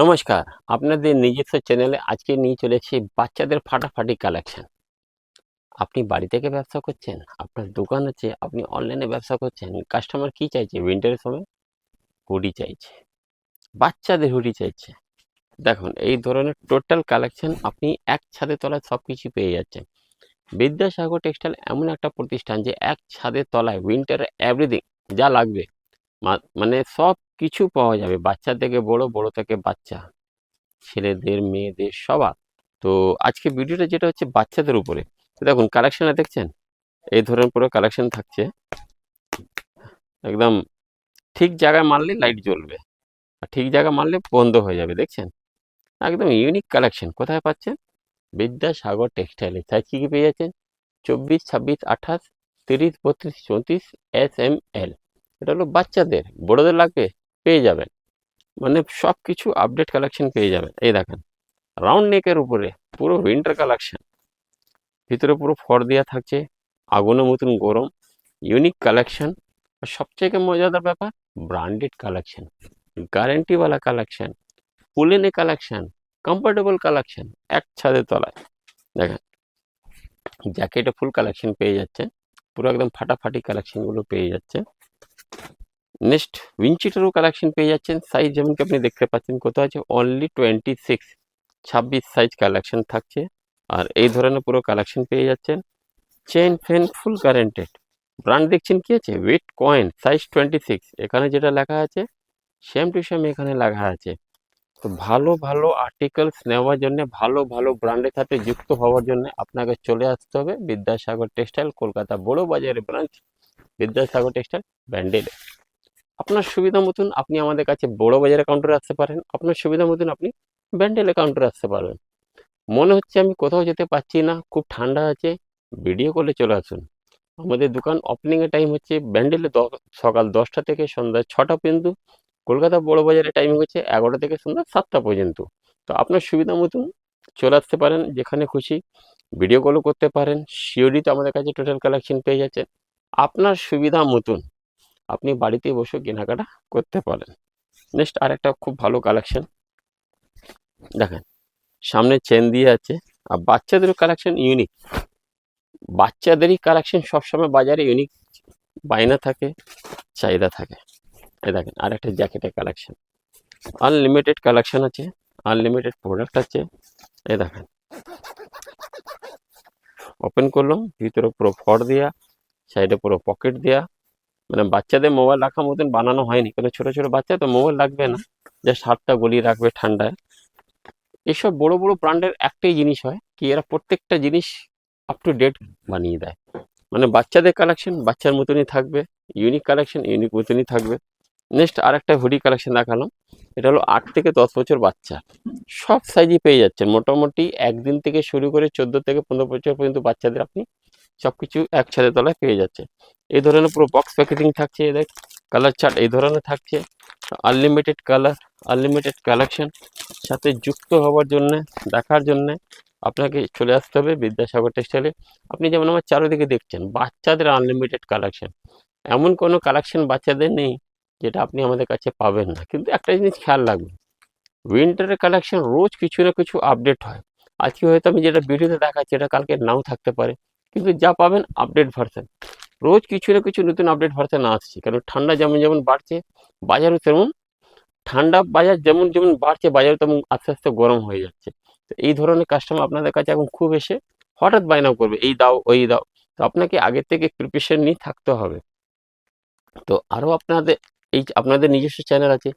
নমস্কার, আপনাদের নিজস্ব চ্যানেলে আজকে নিয়ে চলেছি বাচ্চাদের ফাটাফাটি কালেকশন আপনি বাড়ি থেকে ব্যবসা করছেন, আপনার দোকান আছে, আপনি অনলাইনে ব্যবসা করছেন কাস্টমার কি চাইছে? উইন্টারের সময় হুডি চাইছে। বাচ্চাদের হুডি চাইছে। দেখুন, এই ধরনের টোটাল কালেকশন আপনি এক ছাদের তলায় সব কিছু পেয়ে যাচ্ছেন। বিদ্যাসাগর টেক্সটাইল এমন একটা প্রতিষ্ঠান যে এক ছাদের তলায় উইন্টার এভরিথিং যা লাগবে মানে সব কিছু পাওয়া যাবে। বাচ্চা থেকে বড় বড় থেকে বাচ্চা। ছেলেদের, মেয়েদের, সবার। তো আজকে ভিডিওটা যেটা হচ্ছে বাচ্চাদের উপরে। দেখুন কালেকশনে দেখছেন? এই ধরনের পুরো কালেকশন থাকছে। একদম ঠিক জায়গায় মারলে লাইট জ্বলবে। আর ঠিক জায়গায় মারলে বন্ধ হয়ে যাবে, দেখছেন? একদম ইউনিক কালেকশন কোথায় পাচ্ছেন? বিদ্যাসাগর টেক্সটাইলে। সাইজ কী কী পেয়ে যাচ্ছেন? চব্বিশ, ছাব্বিশ, আঠাশ, তিরিশ, বত্রিশ, চৌত্রিশ, এস এম এল। এটা হলো বাচ্চাদের। বড়োদের লাগবে পেয়ে যাবেন। মানে সব কিছু আপডেট কালেকশন পেয়ে যাবেন। এই দেখেন রাউন্ড নেকের উপরে পুরো উইন্টার কালেকশন ভিতরে পুরো ফর দেওয়া থাকছে, আগুনের মতন গরম ইউনিক কালেকশন আর সবথেকে মজাদার ব্যাপার ব্র্যান্ডেড কালেকশন গ্যারেন্টিওয়ালা কালেকশন পুলেনে কালেকশন কমফোর্টেবল কালেকশন এক ছাদের তলায়। দেখেন জ্যাকেটে ফুল কালেকশন পেয়ে যাচ্ছে পুরো একদম ফাটাফাটি কালেকশনগুলো পেয়ে যাচ্ছে নেক্সট উইনচিটেরও কালেকশন পেয়ে যাচ্ছেন। সাইজ যেমন কি আপনি দেখতে পাচ্ছেন কত আছে অনলি টোয়েন্টি সিক্স ছাব্বিশ সাইজ কালেকশন থাকছে। আর এই ধরনের পুরো কালেকশন পেয়ে যাচ্ছেন। চেন ফেন ফুল গ্যারেন্টেড ব্র্যান্ড দেখছেন কি আছে? ওয়েট কয়েন সাইজ টোয়েন্টি সিক্স এখানে যেটা লেখা আছে সেম টু সেম এখানে লেখা আছে। তো ভালো ভালো আর্টিকেলস নেওয়ার জন্য, ভালো ভালো ব্র্যান্ডের সাথে যুক্ত হওয়ার জন্য আপনাকে চলে আসতে হবে। বিদ্যাসাগর টেক্সটাইল কলকাতা বড় বাজারে ব্রাঞ্চ বিদ্যাসাগর টেক্সটাইল ব্যান্ডেলে আপনার সুবিধা মতন আপনি আমাদের কাছে বড় বাজারে কাউন্টারে আসতে পারেন। আপনার সুবিধা মতন আপনি ব্যান্ডেলে কাউন্টারে আসতে পারবেন। মনে হচ্ছে আমি কোথাও যেতে পারছি না, খুব ঠান্ডা আছে ভিডিও কলে চলে আসুন। আমাদের দোকান ওপেনিংয়ের টাইম হচ্ছে ব্যান্ডেলে সকাল দশটা থেকে সন্ধ্যা ছটা পর্যন্ত, কলকাতা বড় বাজারের টাইম হচ্ছে এগারোটা থেকে সন্ধ্যা সাতটা পর্যন্ত। তো আপনার সুবিধা মতন চলে আসতে পারেন, যেখানে খুশি ভিডিও কলও করতে পারেন। সিওডি তো আমাদের কাছে টোটাল কালেকশন পেয়ে যাচ্ছেন। আপনার সুবিধা মতন আপনি বাড়িতে বসে কেনাকাটা করতে পারেন। নেক্সট আর একটা খুব ভালো কালেকশন দেখেন, সামনে চেন দিয়ে আছে। আর বাচ্চাদেরও কালেকশন ইউনিক বাচ্চাদেরই কালেকশন সবসময় বাজারে ইউনিক বায়না থাকে, চাহিদা থাকে। এই দেখেন আর একটা জ্যাকেটের কালেকশন আনলিমিটেড কালেকশন আছে আনলিমিটেড প্রোডাক্ট আছে। এই দেখেন। ওপেন করলাম, ভিতরে পুরো ফর দেওয়া সাইডে পুরো পকেট দেওয়া মানে বাচ্চাদের মোবাইল রাখার মতন বানানো হয়নি। কারণ ছোট ছোট বাচ্চা তো মোবাইল রাখবে না। জাস্ট হাতটা গলিয়ে রাখবে ঠান্ডায়। এসব বড় বড় ব্র্যান্ডের একটাই জিনিস হয় কি, এরা প্রত্যেকটা জিনিস আপ টু ডেট বানিয়ে দেয়। মানে বাচ্চাদের কালেকশন বাচ্চার মতনই থাকবে ইউনিক কালেকশন ইউনিক মতনই থাকবে। নেক্সট আর একটা হুডি কালেকশন দেখালাম। এটা হলো আট থেকে দশ বছর বাচ্চা। সব সাইজই পেয়ে যাচ্ছেন। মোটামুটি একদিন থেকে শুরু করে চোদ্দ থেকে পনেরো বছর পর্যন্ত বাচ্চাদের আপনি সব কিছু এক ছাদের তলায় পেয়ে যাচ্ছে। এই ধরনের পুরো বক্স প্যাকেজিং থাকছে এদের কালার চার্ট এই ধরনের থাকছে। আনলিমিটেড কালার আনলিমিটেড কালেকশন সাথে যুক্ত হওয়ার জন্য, দেখার জন্য আপনাকে চলে আসতে হবে বিদ্যাসাগর টেক্সটাইলে আপনি যেমন আমার চারিদিকে দেখছেন, বাচ্চাদের আনলিমিটেড কালেকশন এমন কোনো কালেকশন বাচ্চাদের নেই যেটা আপনি আমাদের কাছে পাবেন না। কিন্তু একটা জিনিস খেয়াল রাখবেন উইন্টারের কালেকশন রোজ কিছু না কিছু আপডেট হয়। আজকে হয়তো আমি যেটা ভিডিওতে দেখাচ্ছি, এটা কালকে নাও থাকতে পারে। কিন্তু যা পাবেন আপডেট ভার্সন রোজ কিছু না কিছু নতুন আপডেট ভার্সন আসছে, কারণ ঠান্ডা যেমন যেমন বাড়ছে, বাজারও তেমন, ঠান্ডা বাজার যেমন যেমন বাড়ছে বাজার তেমন আস্তে আস্তে গরম হয়ে যাচ্ছে। তো এই ধরনের কাস্টমার আপনাদের কাছে এখন খুব এসে হঠাৎ বায়না করবে, এই দাও, ওই দাও। তো আপনাকে আগের থেকে প্রিপারেশন নিয়ে থাকতে হবে। তো আরও আপনাদের, এই আপনাদের নিজস্ব চ্যানেল আছে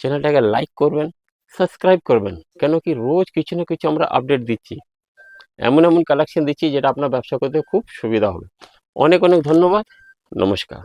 চ্যানেলটাকে লাইক করবেন সাবস্ক্রাইব করবেন, কেন কি রোজ কিছু না কিছু আমরা আপডেট দিচ্ছি। এমন এমন কালেকশন দিচ্ছি যেটা আপনার ব্যবসা করতে খুব সুবিধা হবে। অনেক অনেক ধন্যবাদ। নমস্কার।